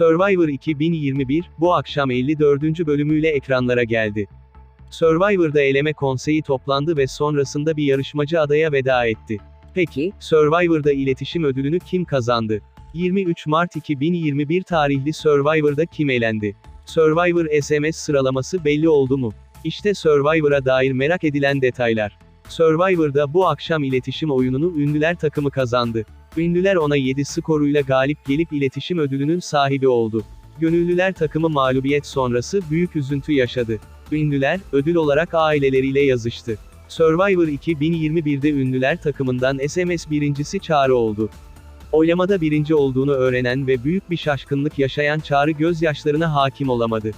Survivor 2021, bu akşam 54. bölümüyle ekranlara geldi. Survivor'da eleme konseyi toplandı ve sonrasında bir yarışmacı adaya veda etti. Peki, Survivor'da iletişim ödülünü kim kazandı? 23 Mart 2021 tarihli Survivor'da kim elendi? Survivor SMS sıralaması belli oldu mu? İşte Survivor'a dair merak edilen detaylar. Survivor'da bu akşam iletişim oyununu ünlüler takımı kazandı. Ünlüler ona 7 skoruyla galip gelip iletişim ödülünün sahibi oldu. Gönüllüler takımı mağlubiyet sonrası büyük üzüntü yaşadı. Ünlüler, ödül olarak aileleriyle yazıştı. Survivor 2021'de ünlüler takımından SMS birincisi Çağrı oldu. Oylamada birinci olduğunu öğrenen ve büyük bir şaşkınlık yaşayan Çağrı gözyaşlarına hakim olamadı.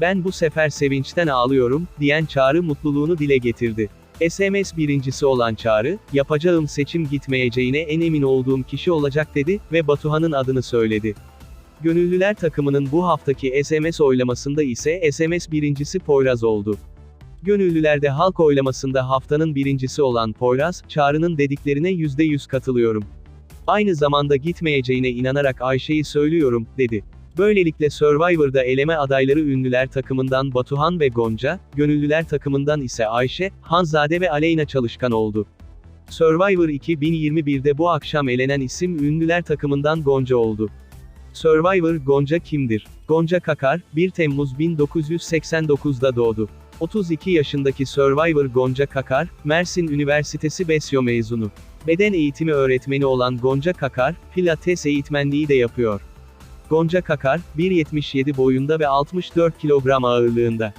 Ben bu sefer sevinçten ağlıyorum, diyen Çağrı mutluluğunu dile getirdi. SMS birincisi olan Çağrı, yapacağım seçim gitmeyeceğine en emin olduğum kişi olacak dedi ve Batuhan'ın adını söyledi. Gönüllüler takımının bu haftaki SMS oylamasında ise SMS birincisi Poyraz oldu. Gönüllülerde halk oylamasında haftanın birincisi olan Poyraz, Çağrı'nın dediklerine %100 katılıyorum. Aynı zamanda gitmeyeceğine inanarak Ayşe'yi söylüyorum, dedi. Böylelikle Survivor'da eleme adayları ünlüler takımından Batuhan ve Gonca, gönüllüler takımından ise Ayşe, Hanzade ve Aleyna Çalışkan oldu. Survivor 2021'de bu akşam elenen isim ünlüler takımından Gonca oldu. Survivor Gonca kimdir? Gonca Kakar, 1 Temmuz 1989'da doğdu. 32 yaşındaki Survivor Gonca Kakar, Mersin Üniversitesi Besyo mezunu. Beden eğitimi öğretmeni olan Gonca Kakar, Pilates eğitmenliği de yapıyor. Gonca Kakar, 1.77 boyunda ve 64 kilogram ağırlığında.